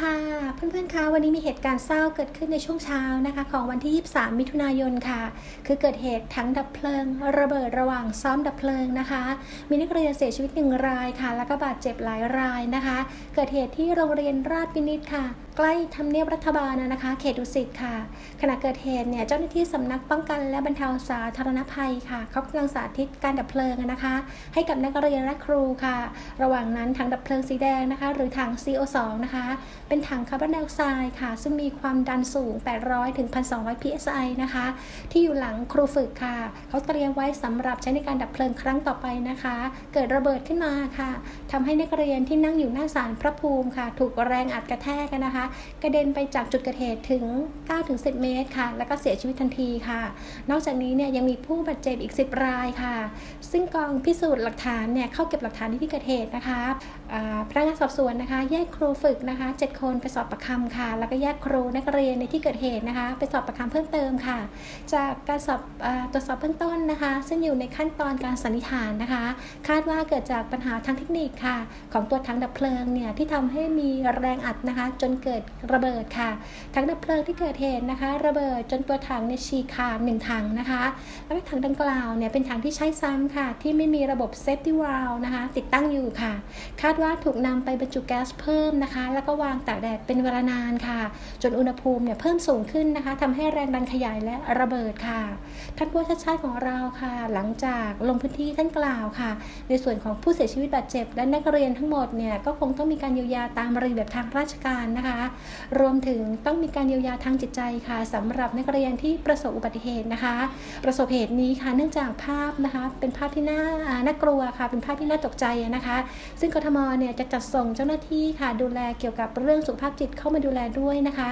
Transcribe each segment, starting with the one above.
ค่ะ เพื่อนๆคะวันนี้มีเหตุการณ์เศร้าเกิดขึ้นในช่วงเช้านะคะ ของวันที่ 23 มิถุนายนค่ะ คือเกิดเหตุถังดับเพลิง ระเบิดระหว่างซ้อมดับเพลิงนะคะ มีนักเรียนเสียชีวิตหนึ่งรายค่ะ แล้วก็บาดเจ็บหลายรายนะคะ เกิดเหตุที่โรงเรียนราชวินิตค่ะ ใกล้ทำเนียบรัฐบาลนะคะ เขตดุสิตค่ะ ขณะเกิดเหตุเนี่ยเจ้าหน้าที่สำนักป้องกันและบรรเทาสาธารณภัยค่ะเขากำลังสาธิตการดับเพลิงนะคะ ให้กับนักเรียนและครูค่ะ ระหว่างนั้นถังดับเพลิงสีแดงนะคะ หรือถัง CO2 นะคะเป็นถังคาร์บอนไดออกไซด์ค่ะ ซึ่งมีความดันสูง 800 ถึง 1,200 psi นะคะ ที่อยู่หลังครูฝึกค่ะ เขาเตรียมไว้สำหรับใช้ในการดับเพลิงครั้งต่อไปนะคะ เกิดระเบิดขึ้นมาค่ะทำให้นักเรียนที่นั่งอยู่หน้าศาลพระภูมิค่ะ ถูกแรงอัดกระแทกกันนะคะ กระเด็นไปจากจุดเกิดเหตุถึง 9-10 เมตรค่ะ แล้วก็เสียชีวิตทันทีค่ะ นอกจากนี้เนี่ยยังมีผู้บาดเจ็บอีก 10 รายค่ะ ซึ่งกองพิสูจน์หลักฐานเนี่ยเข้าเก็บหลักฐานที่เกิดเหตุนะคะพนักงานสอบสวนนะคะ แยกครูฝึกนะคะ7คนไปสอบประคำค่ะ แล้วก็แยกครูนักเรียนในที่เกิดเหตุนะคะ ไปสอบประคำเพิ่มเติมค่ะ จากการสอบตรวจสอบเบื้องต้นนะคะ ซึ่งอยู่ในขั้นตอนการสันนิษฐานนะคะ คาดว่าเกิดจากปัญหาทางเทคนิคค่ะ ของตัวถังดับเพลิงเนี่ยที่ทำให้มีแรงอัดนะคะ จนเกิดระเบิดค่ะถังดับเพลิงที่เกิดเหตุนะคะ ระเบิดจนตัวถังเนี่ยฉีกขาดหนึ่งถังนะคะ แล้วถังดังกล่าวเนี่ยเป็นถังที่ใช้ซ้ำค่ะ ที่ไม่มีระบบเซฟตี้วาลนะคะ ติดตั้งอยู่ค่ะ คาดว่าถูกนำไปบรรจุแก๊สเพิ่มนะคะ แล้วก็วางตากแดดเป็นเวลานานค่ะ จนอุณหภูมิเนี่ยเพิ่มสูงขึ้นนะคะทำให้แรงดันขยายและระเบิดค่ะ ท่านผู้ว่าชาติชาติของเราค่ะ หลังจากลงพื้นที่ท่านกล่าวค่ะ ในส่วนของผู้เสียชีวิตบาดเจ็บ และนักเรียนทั้งหมดเนี่ยก็คงต้องมีการเยียวยาตามระเบียบทางราชการนะคะ รวมถึงต้องมีการเยียวยาทางจิตใจค่ะสำหรับนักเรียนที่ประสบอุบัติเหตุนะคะ ประสบเหตุนี้ค่ะเนื่องจากภาพนะคะ เป็นภาพที่น่าน่ากลัวค่ะ เป็นภาพที่น่าตกใจนะคะ ซึ่งกทมเนี่ยจะจัดส่งเจ้าหน้าที่ค่ะดูแลเกี่ยวกับเรื่องื่องสุขภาพจิตเข้ามาดูแลด้วยนะคะ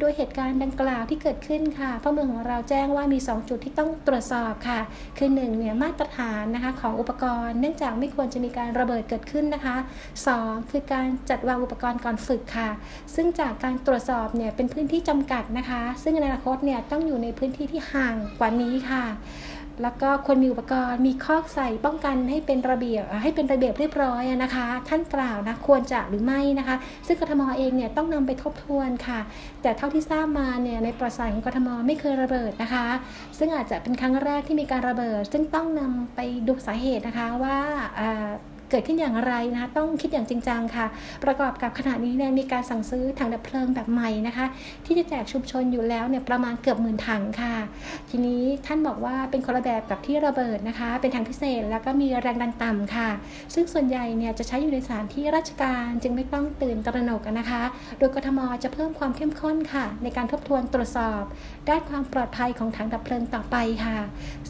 โดยเหตุการณ์ดังกล่าวที่เกิดขึ้นค่ะพระเมืองของเราแจ้งว่ามี 2 จุดที่ต้องตรวจสอบค่ะ คือ1เนี่ยมาตรฐานนะคะของอุปกรณ์ เนื่องจากไม่ควรจะมีการระเบิดเกิดขึ้นนะคะ 2 คือการจัดวางอุปกรณ์ก่อนฝึกค่ะ ซึ่งจากการตรวจสอบเนี่ยเป็นพื้นที่จำกัดนะคะ ซึ่งในอนาคตเนี่ยต้องอยู่ในพื้นที่ที่ห่างกว่านี้ค่ะ แล้วก็ควรมีอุปกรณ์ มีคอกใส่ป้องกันให้เป็นระเบียบให้เป็นระเบียบเรียบร้อยนะคะ ท่านกล่าวนะควรจะหรือไม่นะคะ ซึ่งกทมเองเนี่ยต้องนำไปทบทวนค่ะ แต่เท่าที่ทราบมาเนี่ยในประวัติศาสตร์ของกทมไม่เคยระเบิดนะคะ ซึ่งอาจจะเป็นครั้งแรกที่มีการระเบิด ซึ่งต้องนำไปดูสาเหตุนะคะว่า กิดขึ้นอย่างไรนะคะต้องคิดอย่างจริงจังค่ะ ประกอบกับขณะนี้เนี่ยมีการสั่งซื้อถังดับเพลิงแบบใหม่นะคะ ที่จะแจกชุมชนอยู่แล้วเนี่ยประมาณเกือบหมื่นถังค่ะ ทีนี้ท่านบอกว่าเป็นคนละแบบกับที่ระเบิดนะคะ เป็นถังพิเศษแล้วก็มีแรงดันต่ำค่ะ ซึ่งส่วนใหญ่เนี่ยจะใช้อยู่ในสถานที่ราชการจึงไม่ต้องตื่นตระหนกนะคะ โดยกทมจะเพิ่มความเข้มข้นค่ะ ในการทบทวนตรวจสอบด้านความปลอดภัยของถังดับเพลิงต่อไปค่ะ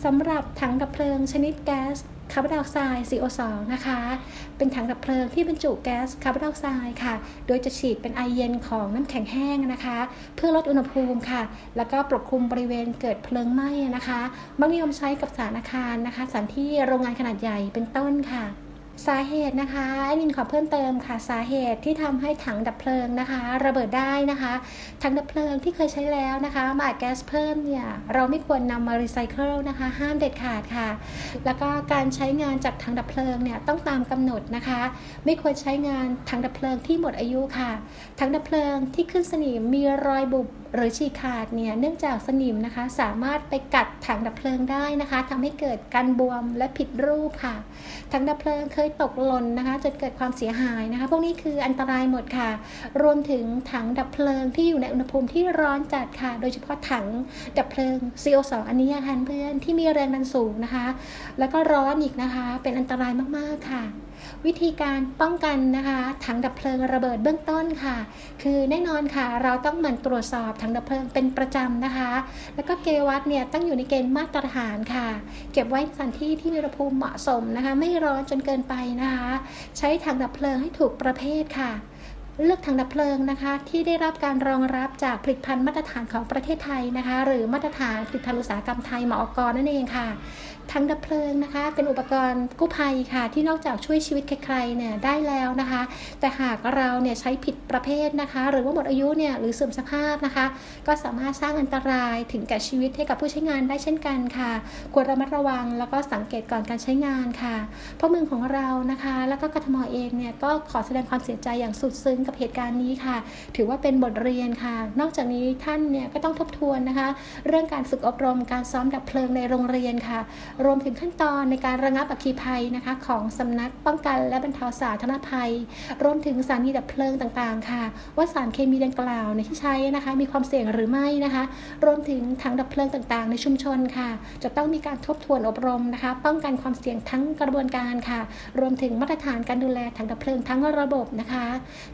สำหรับถังดับเพลิงชนิดแก๊ส คาร์บอนไดออกไซด์ CO2 นะคะ เป็นถังดับเพลิงที่บรรจุแก๊สคาร์บอนไดออกไซด์ค่ะ โดยจะฉีดเป็นไอเย็นของน้ำแข็งแห้งนะคะ เพื่อลดอุณหภูมิค่ะ แล้วก็ปกคลุมบริเวณเกิดเพลิงไหม้นะคะมักนิยมใช้กับสถานอาคารนะคะ สถานที่โรงงานขนาดใหญ่เป็นต้นค่ะ สาเหตุนะคะมินขอเพิ่มเติมค่ะสาเหตุที่ทำให้ถังดับเพลิงนะคะ ระเบิดได้นะคะ ถังดับเพลิงที่เคยใช้แล้วนะคะมาอัดแก๊สเพิ่มเนี่ยเราไม่ควรนำมารีไซเคิลนะคะ ห้ามเด็ดขาดค่ะ แล้วก็การใช้งานจากถังดับเพลิงเนี่ยต้องตามกำหนดนะคะ ไม่ควรใช้งานถังดับเพลิงที่หมดอายุค่ะ ถังดับเพลิงที่ขึ้นสนิมมีรอยบุบหรือฉีกขาดเนี่ยเนื่องจากสนิมนะคะ สามารถไปกัดถังดับเพลิงได้นะคะทำให้เกิดการบวมและผิดรูปค่ะ ถังดับเพลิงเคยตกหล่นนะคะจนเกิดความเสียหายนะคะ พวกนี้คืออันตรายหมดค่ะ รวมถึงถังดับเพลิงที่อยู่ในอุณหภูมิที่ร้อนจัดค่ะ โดยเฉพาะถังดับเพลิง CO2 อันนี้ค่ะเพื่อนที่มีแรงดันสูงนะคะ แล้วก็ร้อนอีกนะคะ เป็นอันตรายมากๆค่ะ วิธีการป้องกันนะคะถังดับเพลิงระเบิดเบื้องต้นค่ะ คือแน่นอนค่ะ เราต้องหมั่นตรวจสอบถังดับเพลิงเป็นประจำนะคะ แล้วก็เกวัดเนี่ยตั้งอยู่ในเกณฑ์มาตรฐานค่ะ เก็บไว้ในสถานที่ที่มีอุณหภูมิเหมาะสมนะคะ ไม่ร้อนจนเกินไปนะคะ ใช้ถังดับเพลิงให้ถูกประเภทค่ะ เลือกถังดับเพลิงนะคะ ที่ได้รับการรองรับจากผลิตภัณฑ์มาตรฐานของประเทศไทยนะคะ หรือมาตรฐานผลิตภัณฑ์อุตสาหกรรมไทยหมอกนั่นเองค่ะถังดับเพลิงนะคะ เป็นอุปกรณ์กู้ภัยค่ะ ที่นอกจากช่วยชีวิตใครๆเนี่ยได้แล้วนะคะ แต่หากเราเนี่ยใช้ผิดประเภทนะคะ หรือว่าหมดอายุเนี่ยหรือเสื่อมสภาพนะคะ ก็สามารถสร้างอันตรายถึงแก่ชีวิตให้กับผู้ใช้งานได้เช่นกันค่ะ ควรระมัดระวังแล้วก็สังเกตก่อนการใช้งานค่ะ เพราะเมืองของเรานะคะ แล้วก็กทมเองเนี่ยก็ขอแสดงความเสียใจอย่างสุดซึ้งกับเหตุการณ์นี้ค่ะ ถือว่าเป็นบทเรียนค่ะ นอกจากนี้ท่านเนี่ยก็ต้องทบทวนนะคะ เรื่องการฝึกอบรมการซ้อมดับเพลิงในโรงเรียนค่ะ รวมถึงขั้นตอนในการระงับอัคคีภัยนะคะ ของสำนักป้องกันและบรรเทาสาธารณภัย รวมถึงสานีดับเพลิงต่างๆ ค่ะ ว่าสารเคมีดังกล่าวในที่ใช้นะคะ มีความเสี่ยงหรือไม่นะคะ รวมถึงถังดับเพลิงต่างๆ ในชุมชนค่ะ จะต้องมีการทบทวนอบรมนะคะ ป้องกันความเสี่ยงทั้งกระบวนการค่ะ รวมถึงมาตรฐานการดูแลถังดับเพลิงทั้งระบบนะคะ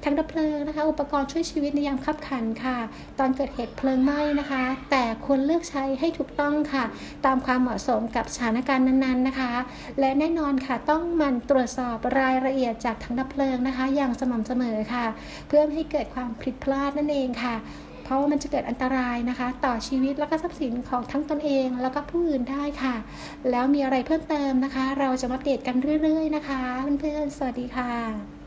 ถังดับเพลิงนะคะ อุปกรณ์ช่วยชีวิตในยามขับขันค่ะ ตอนเกิดเหตุเพลิงไหม้นะคะ แต่ควรเลือกใช้ให้ถูกต้องค่ะ ตามความเหมาะสมกับสถานการณ์นั้นๆนะคะ และแน่นอนค่ะต้องมันตรวจสอบรายละเอียดจากถังดับเพลิงนะคะ อย่างสม่ำเสมอค่ะ เพื่อไม่ให้เกิดความผิดพลาดนั่นเองค่ะเพราะว่ามันจะเกิดอันตรายนะคะ ต่อชีวิตและก็ทรัพย์สินของทั้งตนเองแล้วก็ผู้อื่นได้ค่ะ แล้วมีอะไรเพิ่มเติมนะคะ เราจะมาเดตกันเรื่อย ๆ นะคะ เพื่อนๆสวัสดีค่ะ